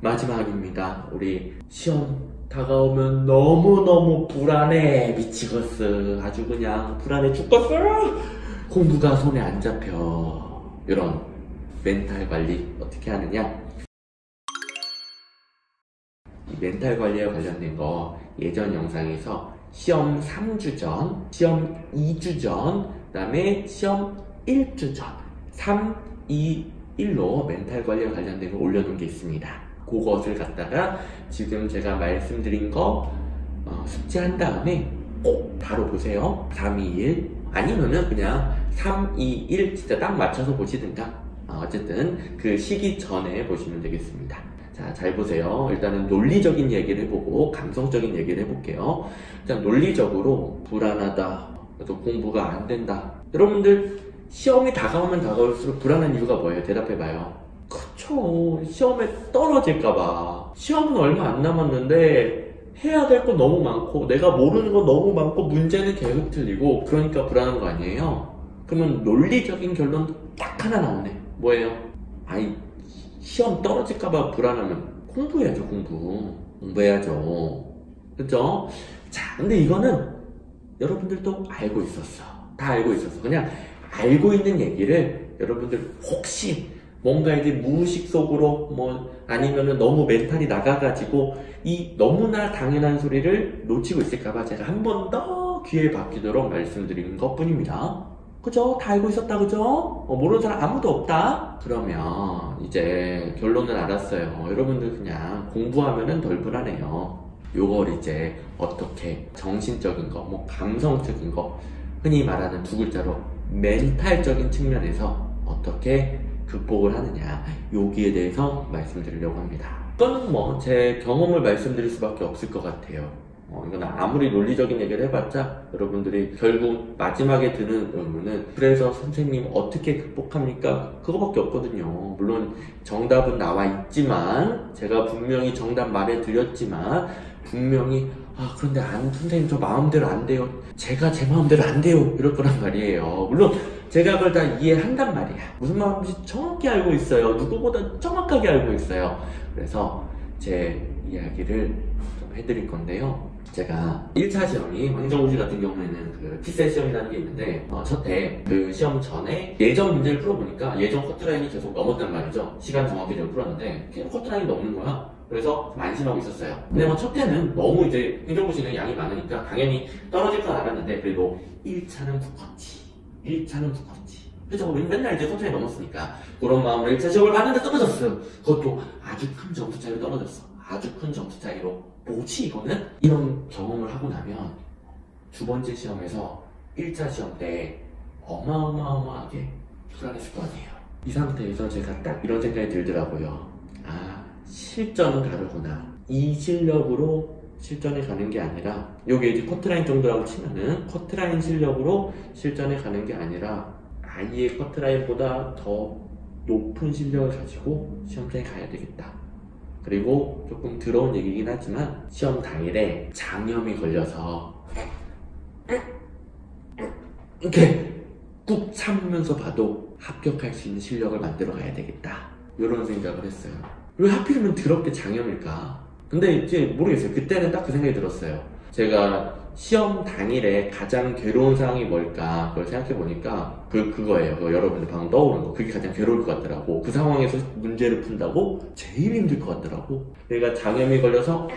마지막입니다. 우리 시험 다가오면 너무너무 불안해 미치겠어. 아주 그냥 불안해 죽겠어. 공부가 손에 안 잡혀. 이런 멘탈 관리 어떻게 하느냐? 이 멘탈 관리에 관련된 거 예전 영상에서 시험 3주 전, 시험 2주 전, 그 다음에 시험 1주 전, 3, 2, 1로 멘탈 관리에 관련된 거 올려놓은 게 있습니다. 그것을 갖다가 지금 제가 말씀드린 거 어, 숙지한 다음에 꼭 바로 보세요. 3, 2, 1 아니면은 그냥 3, 2, 1 진짜 딱 맞춰서 보시든가 어, 어쨌든 그 시기 전에 보시면 되겠습니다. 자, 잘 보세요. 일단은 논리적인 얘기를 해보고 감성적인 얘기를 해볼게요. 일단 논리적으로 불안하다. 또 공부가 안 된다. 여러분들 시험이 다가오면 다가올수록 불안한 이유가 뭐예요? 대답해봐요. 그쵸. 시험에 떨어질까봐. 시험은 얼마 안 남았는데 해야 될거 너무 많고 내가 모르는 거 너무 많고 문제는 계속 틀리고 그러니까 불안한 거 아니에요? 그러면 논리적인 결론 딱 하나 나오네. 뭐예요? 아이 시험 떨어질까봐 불안하면 공부해야죠 공부 공부해야죠 그죠? 자 근데 이거는 여러분들도 알고 있었어 다 알고 있었어 그냥 알고 있는 얘기를 여러분들 혹시 뭔가 이제 무의식 속으로 뭐 아니면은 너무 멘탈이 나가가지고 이 너무나 당연한 소리를 놓치고 있을까봐 제가 한 번 더 귀에 박히도록 말씀드리는 것 뿐입니다. 그죠? 다 알고 있었다, 그죠? 어, 모르는 사람 아무도 없다? 그러면 이제 결론은 알았어요. 여러분들 그냥 공부하면은 덜 불안해요. 요걸 이제 어떻게 정신적인 거, 뭐 감성적인 거, 흔히 말하는 두 글자로 멘탈적인 측면에서 어떻게 극복을 하느냐, 여기에 대해서 말씀드리려고 합니다. 이거는 뭐 제 경험을 말씀드릴 수밖에 없을 것 같아요. 어, 이건 아무리 논리적인 얘기를 해봤자 여러분들이 결국 마지막에 드는 의문은 그래서 선생님 어떻게 극복합니까? 그거밖에 없거든요. 물론 정답은 나와 있지만 제가 분명히 정답 말해 드렸지만 분명히 아 그런데 안 선생님 저 마음대로 안 돼요. 제가 제 마음대로 안 돼요. 이럴 거란 말이에요. 물론 제가 그걸 다 이해한단 말이야. 무슨 마음인지 정확히 알고 있어요. 누구보다 정확하게 알고 있어요. 그래서 제 이야기를 좀 해드릴 건데요. 제가 1차 시험이 황정우시 같은 경우에는 그 피셋 시험이라는 게 있는데 어, 첫해 그 시험 전에 예전 문제를 풀어보니까 예전 커트라인이 계속 넘었단 말이죠. 시간 정확히 좀 풀었는데 계속 커트라인이 넘는 거야. 그래서 좀 안심하고 있었어요. 근데 뭐 첫 해는 너무 이제 행정고시는 양이 많으니까 당연히 떨어질 줄 알았는데 그래도 1차는 붙었지. 1차는 붙었지. 그래서 맨날 이제 커트라인 넘었으니까 그런 마음으로 1차 시험을 봤는데 떨어졌어요. 그것도 아주 큰 점수 차이로 떨어졌어. 아주 큰 점수 차이로 뭐지 이거는? 이런 경험을 하고 나면 두 번째 시험에서 1차 시험 때 어마어마어마하게 불안했을 거 아니에요. 이 상태에서 제가 딱 이런 생각이 들더라고요. 아, 실전은 다르구나. 이 실력으로 실전에 가는 게 아니라, 요게 이제 커트라인 정도라고 치면은, 커트라인 실력으로 실전에 가는 게 아니라, 아예 커트라인보다 더 높은 실력을 가지고 시험장에 가야 되겠다. 그리고 조금 더러운 얘기긴 하지만 시험 당일에 장염이 걸려서 이렇게 꾹 참으면서 봐도 합격할 수 있는 실력을 만들어 가야 되겠다. 이런 생각을 했어요. 왜 하필이면 더럽게 장염일까? 근데 이제 모르겠어요. 그때는 딱 그 생각이 들었어요. 제가 시험 당일에 가장 괴로운 상황이 뭘까 그걸 생각해 보니까 그 그거예요. 그 여러분들 방금 떠오른 거 그게 가장 괴로울 것 같더라고. 그 상황에서 문제를 푼다고 제일 힘들 것 같더라고. 내가 장염이 걸려서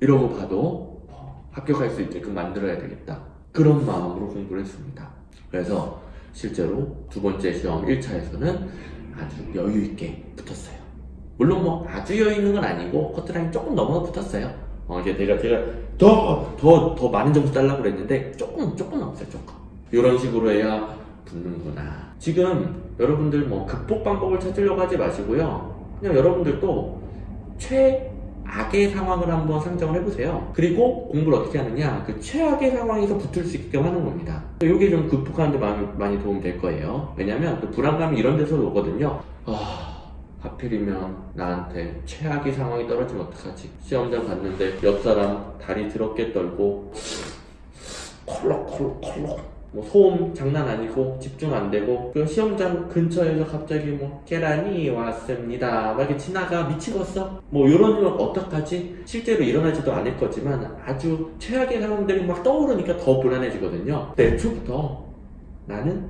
이러고 봐도 합격할 수 있게끔 만들어야 되겠다. 그런 마음으로 공부를 했습니다. 그래서 실제로 두 번째 시험 1차에서는 아주 여유 있게 붙었어요. 물론 뭐 아주 여유 있는 건 아니고 커트라인 조금 넘어서 붙었어요. 어, 이제 내가, 제가 더, 더, 더 많은 점수 달라고 그랬는데, 조금, 조금 넘었어요, 조금. 이런 식으로 해야 붙는구나. 지금 여러분들 뭐 극복 방법을 찾으려고 하지 마시고요. 그냥 여러분들도 최악의 상황을 한번 상정을 해보세요. 그리고 공부를 어떻게 하느냐. 그 최악의 상황에서 붙을 수 있게끔 하는 겁니다. 이게 좀 극복하는데 많이, 많이 도움 될 거예요. 왜냐면 또 불안감이 이런 데서 오거든요. 아... 하필이면 나한테 최악의 상황이 떨어지면 어떡하지? 시험장 갔는데 옆 사람 다리 더럽게 떨고 콜록콜록콜록 뭐 소음 장난 아니고 집중 안 되고 그 시험장 근처에서 갑자기 뭐 계란이 왔습니다. 막 이렇게 지나가 미치겠어? 뭐 이런 건 어떡하지? 실제로 일어나지도 않을 거지만 아주 최악의 상황들이 막 떠오르니까 더 불안해지거든요. 애초부터 나는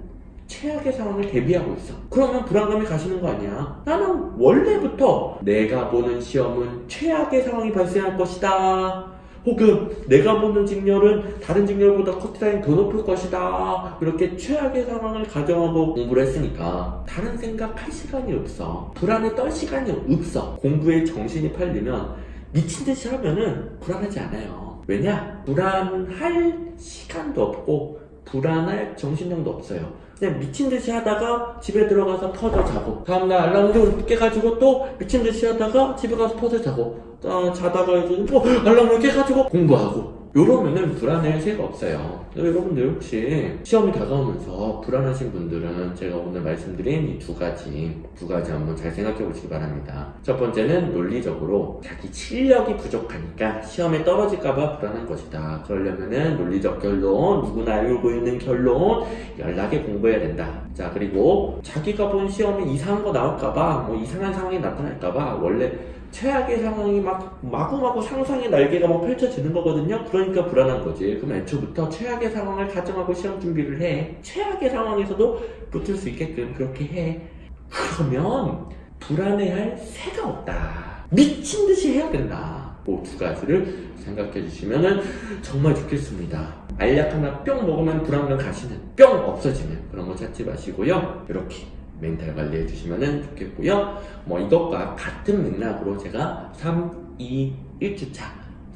최악의 상황을 대비하고 있어. 그러면 불안감이 가시는 거 아니야. 나는 원래부터 내가 보는 시험은 최악의 상황이 발생할 것이다. 혹은 내가 보는 직렬은 다른 직렬보다 커트라인 더 높을 것이다. 이렇게 최악의 상황을 가정하고 공부를 했으니까 다른 생각할 시간이 없어. 불안에 떨 시간이 없어. 공부에 정신이 팔리면 미친 듯이 하면은 불안하지 않아요. 왜냐? 불안할 시간도 없고 불안할 정신력도 없어요. 그냥 미친 듯이 하다가 집에 들어가서 터져 자고. 다음날 알람을 깨가지고 또 미친 듯이 하다가 집에 가서 터져 자고. 어, 자다가 이제 또 알람을 깨가지고 공부하고 요러면은 불안할 새가 없어요. 여러분들 혹시 시험이 다가오면서 불안하신 분들은 제가 오늘 말씀드린 이 두 가지, 두 가지 한번 잘 생각해 보시기 바랍니다. 첫 번째는 논리적으로 자기 실력이 부족하니까 시험에 떨어질까봐 불안한 것이다. 그러려면은 논리적 결론, 누구나 알고 있는 결론, 연락에 공부해야 된다. 자, 그리고 자기가 본 시험에 이상한 거 나올까봐, 뭐 이상한 상황이 나타날까봐 원래 최악의 상황이 막 마구마구 상상의 날개가 막 펼쳐지는 거거든요. 그러니까 불안한 거지. 그럼 애초부터 최악의 상황을 가정하고 시험 준비를 해. 최악의 상황에서도 붙을 수 있게끔 그렇게 해. 그러면 불안해할 새가 없다. 미친 듯이 해야 된다. 그두 가지를 생각해 주시면 정말 좋겠습니다. 알약 하나 뿅 먹으면 불안감 가시는 뿅 없어지는 그런 거 찾지 마시고요. 이렇게 멘탈 관리해 주시면 좋겠고요. 뭐 이것과 같은 맥락으로 제가 3, 2, 1주차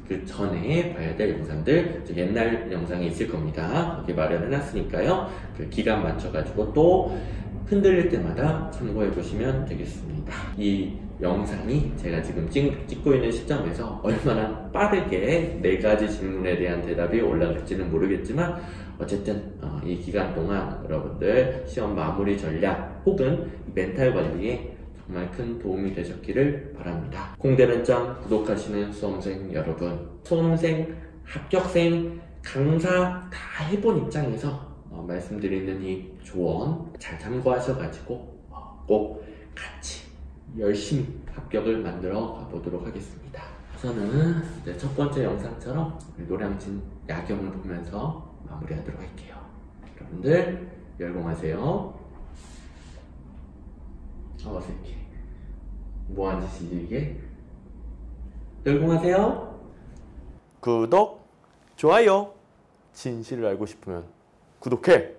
그 전에 봐야 될 영상들 옛날 영상이 있을 겁니다. 거기 마련해 놨으니까요. 그 기간 맞춰가지고 또 흔들릴 때마다 참고해 보시면 되겠습니다. 이 영상이 제가 지금 찍, 찍고 있는 시점에서 얼마나 빠르게 네 가지 질문에 대한 대답이 올라갈지는 모르겠지만 어쨌든 어, 이 기간 동안 여러분들 시험 마무리 전략 혹은 멘탈 관리에 정말 큰 도움이 되셨기를 바랍니다. 공대는장 구독하시는 수험생 여러분, 수험생, 합격생, 강사 다 해본 입장에서 어, 말씀드리는 이 조언 잘 참고하셔가지고 어, 꼭 같이 열심히 합격을 만들어 가보도록 하겠습니다. 저는 이제 첫 번째 영상처럼 노량진 야경을 보면서 마무리하도록 할게요. 여러분들 열공하세요. 어, 어색해. 뭐하는 짓이지 이게? 열공하세요. 구독, 좋아요. 진실을 알고 싶으면 구독해.